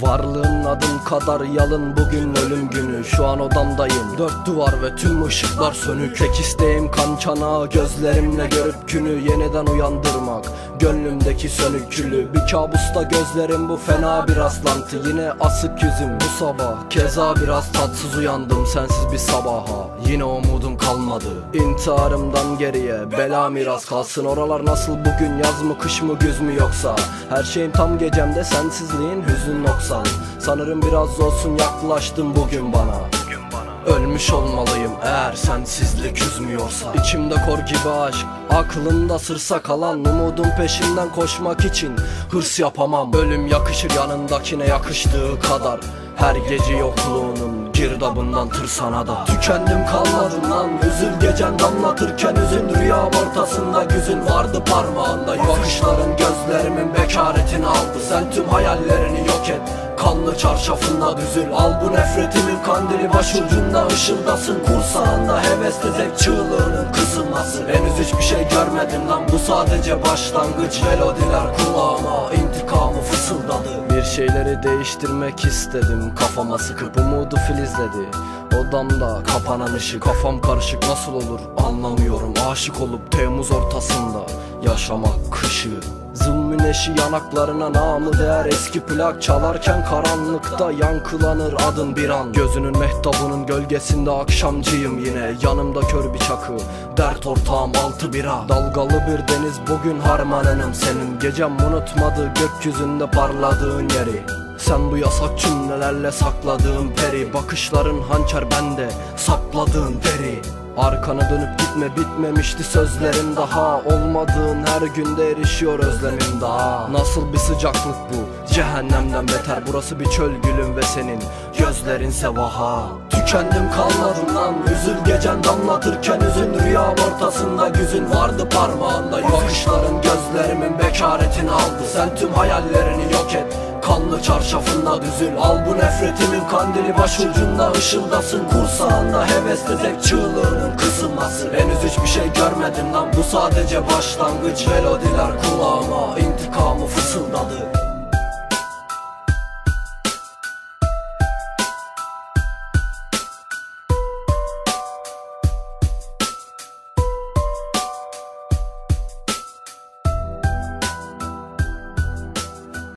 Varlığın adım kadar yalın bugün ölüm günü. Şu an odamdayım. Dört duvar ve tüm ışıklar sönük. Tek isteğim kan çanağı gözlerimle görüp günü yeniden uyandırmak Gönlümdeki sönük külü Bir kabusta gözlerim bu fena bir rastlantı. Yine asık yüzüm bu sabah. Keza biraz tatsız uyandım sensiz bir sabaha. Yine umudum kalmadı. İntiharımdan geriye bela miras kalsın. Oralar nasıl bugün yaz mı kış mı güz mü yoksa? Her şeyim tam gecemde sensizliğin hüzün noksan. Sanırım biraz olsun yaklaştın bugün bana Ölmüş olmalıyım eğer sensizlik üzmüyorsa İçimde kor gibi aşk Aklımda sırsa kalan. Umudun peşinden koşmak için Hırs yapamam. Ölüm yakışır yanındakine yakıştığı kadar. Her gece yokluğunun girdabından tırsana da. Tükendim kalmadım lan Üzül gecen damlatırken üzün Rüyam ortasında güzün vardı parmağında. Bakışların gözlerimin bekaretini aldı. Sen tüm hayallerini yok et Kanlı çarşafında düzül Al bu nefretimin kandili başucunda ışıldasın. Kursağında hevesle zevk çığlığının kısılması Henüz hiçbir şey görmedim lan. Bu sadece başlangıç. Melodiler kulağıma intikamı fısıldadı. Bir şeyleri değiştirmek istedim. Kafama sıkıp umudu filizledi. Odamda kapanan ışık. Kafam karışık. Nasıl olur anlamıyorum. Aşık olup Temmuz ortasında Yaşamak kışı Zulmün eşi yanaklarına namı değer. Eski plak çalarken karanlıkta yankılanır adın bir an. Gözünün mehtabının gölgesinde akşamcıyım yine. Yanımda kör bir çakı Dert ortağım altı bira. Dalgalı bir deniz bugün harmanınım. Senin Gecem unutmadı gökyüzünde parladığın yeri. Sen bu yasak cümlelerle sakladığın peri. Bakışların hançer bende sapladığın peri Arkana dönüp gitme bitmemişti sözlerin daha. Olmadığın her günde erişiyor özlemim daha. Nasıl bir sıcaklık bu? Cehennemden beter. Burası bir çöl gülüm ve senin gözlerinse vaha Tükendim kalmadım lan üzül gecen damlatırken üzün Rüyam ortasında güzün vardı parmağında. Bakışların gözlerimin bekaretini aldı Sen tüm hayallerini yok et. Kanlı çarşafında düzül Al bu nefretimin kandili. Başucunda ışıldasın Kursağında hevesle zevk çığlığının kısılması. Henüz hiçbir şey görmedim lan Bu sadece başlangıç. Melodiler fısıldadı